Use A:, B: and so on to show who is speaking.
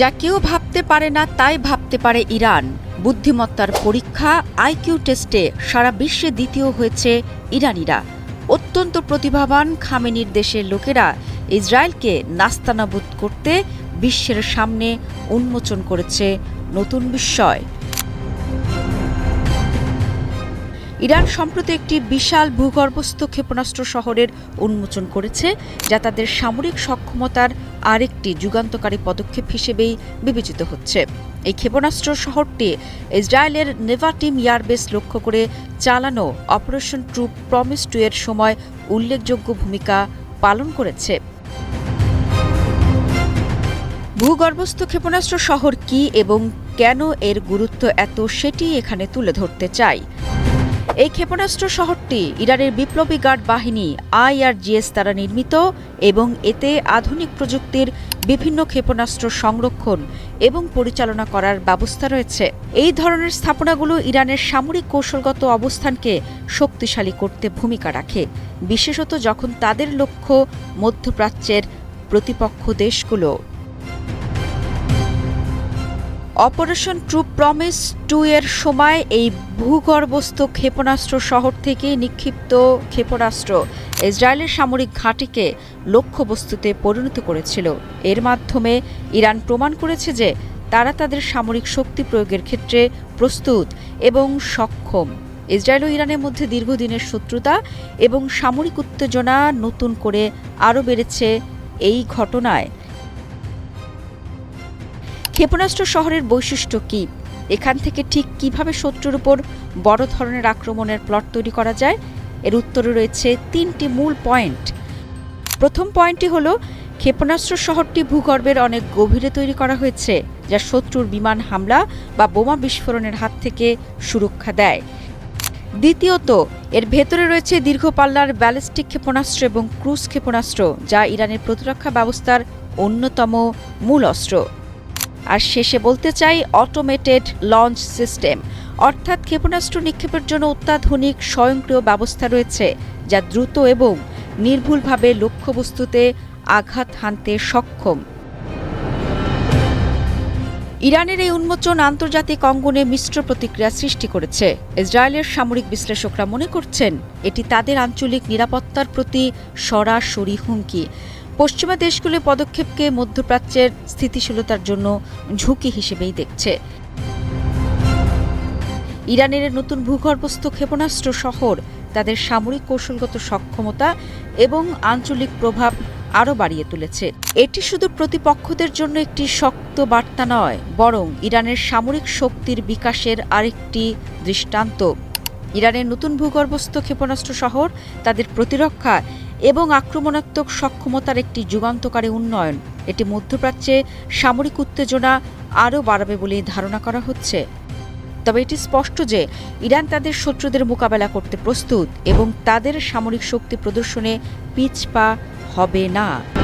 A: যা কেউ ভাবতে পারে না, তাই ভাবতে পারে ইরান। বুদ্ধিমত্তার পরীক্ষা, আইকিউ টেস্টে সারা বিশ্বে দ্বিতীয় হয়েছে ইরানিরা। অত্যন্ত প্রতিভাবান খামেনির দেশের লোকেরা ইসরায়েলকে নাস্তানাবুদ করতে বিশ্বের সামনে উন্মোচন করেছে নতুন বিস্ময়। ইরান সম্প্রতি একটি বিশাল ভূগর্ভস্থ ক্ষেপণাস্ত্র শহরের উন্মোচন করেছে, যা তাদের সামরিক সক্ষমতার আরেকটি যুগান্তকারী পদক্ষেপ হিসেবেই বিবেচিত হচ্ছে। এই ক্ষেপণাস্ত্র শহরটি ইসরায়েলের নেভাটিম ইয়ারবেস লক্ষ্য করে চালানো অপারেশন ট্রুপ প্রমিস টু এর সময় উল্লেখযোগ্য ভূমিকা পালন করেছে। ভূগর্ভস্থ ক্ষেপণাস্ত্র শহর কি এবং কেন এর গুরুত্ব এত, সেটি এখানে তুলে ধরতে চাই। এই ক্ষেপণাস্ত্র শহরটি ইরানের বিপ্লবী গার্ড বাহিনী আইআরজিএস দ্বারা নির্মিত এবং এতে আধুনিক প্রযুক্তির বিভিন্ন ক্ষেপণাস্ত্র সংরক্ষণ এবং পরিচালনা করার ব্যবস্থা রয়েছে। এই ধরনের স্থাপনাগুলো ইরানের সামরিক কৌশলগত অবস্থানকে শক্তিশালী করতে ভূমিকা রাখে, বিশেষত যখন তাদের লক্ষ্য মধ্যপ্রাচ্যের প্রতিপক্ষ দেশগুলো। অপারেশন ট্রু প্রমিস টু এর সময় এই ভূগর্ভস্থ ক্ষেপণাস্ত্র শহর থেকে নিক্ষিপ্ত ক্ষেপণাস্ত্র ইসরায়েলের সামরিক ঘাঁটিকে লক্ষ্যবস্তুতে পরিণত করেছিল। এর মাধ্যমে ইরান প্রমাণ করেছে যে তারা তাদের সামরিক শক্তি প্রয়োগের ক্ষেত্রে প্রস্তুত এবং সক্ষম। ইসরায়েল ও ইরানের মধ্যে দীর্ঘদিনের শত্রুতা এবং সামরিক উত্তেজনা নতুন করে আরও বেড়েছে এই ঘটনায়। ক্ষেপণাস্ত্র শহরের বৈশিষ্ট্য কী? এখান থেকে ঠিক কীভাবে শত্রুর উপর বড় ধরনের আক্রমণের প্লট তৈরি করা যায়? এর উত্তরে রয়েছে তিনটি মূল পয়েন্ট। প্রথম পয়েন্টটি হল, ক্ষেপণাস্ত্র শহরটি ভূগর্ভের অনেক গভীরে তৈরি করা হয়েছে, যা শত্রুর বিমান হামলা বা বোমা বিস্ফোরণের হাত থেকে সুরক্ষা দেয়। দ্বিতীয়ত, এর ভেতরে রয়েছে দীর্ঘ পাল্লার ব্যালিস্টিক ক্ষেপণাস্ত্র এবং ক্রুজ ক্ষেপণাস্ত্র, যা ইরানের প্রতিরক্ষা ব্যবস্থার অন্যতম মূল অস্ত্র। আর শেষে বলতে চাই অটোমেটেড লঞ্চ সিস্টেম অর্থাৎ ক্ষেপণাস্ত্র নিক্ষেপের জন্য অত্যাধুনিক স্বয়ংক্রিয় ব্যবস্থা রয়েছে যা দ্রুত এবং নির্ভুলভাবে লক্ষ্যবস্তুতে আঘাত হানতে সক্ষম। ইরানের এই উন্মোচন আন্তর্জাতিক অঙ্গনে মিশ্র প্রতিক্রিয়া সৃষ্টি করেছে। ইসরায়েলের সামরিক বিশ্লেষকরা মনে করছেন, এটি তাদের আঞ্চলিক নিরাপত্তার প্রতি সরাসরি হুমকি। পশ্চিমা দেশগুলো পদক্ষেপকে মধ্যপ্রাচ্যের স্থিতিশীলতার জন্য ঝুঁকি হিসেবেই দেখছে। ইরানের নতুন ভূগর্ভস্থ ক্ষেপণাস্ত্র শহর, তাদের সামরিক কৌশলগত সক্ষমতা এবং আঞ্চলিক প্রভাব আরও বাড়িয়ে তুলেছে। এটি শুধু প্রতিপক্ষদের জন্য একটি শক্ত বার্তা নয়, বরং ইরানের সামরিক শক্তির বিকাশের আরেকটি দৃষ্টান্ত। ইরানের নতুন ভূগর্ভস্থ ক্ষেপণাস্ত্র শহর, তাদের প্রতিরক্ষা এবং আক্রমণাত্মক সক্ষমতার একটি যুগান্তকারী উন্নয়ন। এটি মধ্যপ্রাচ্যে সামরিক উত্তেজনা আরও বাড়াবে বলে ধারণা করা হচ্ছে। তবে এটি স্পষ্ট যে ইরান তাদের শত্রুদের মোকাবেলা করতে প্রস্তুত এবং তাদের সামরিক শক্তি প্রদর্শনে পিছপা হবে না।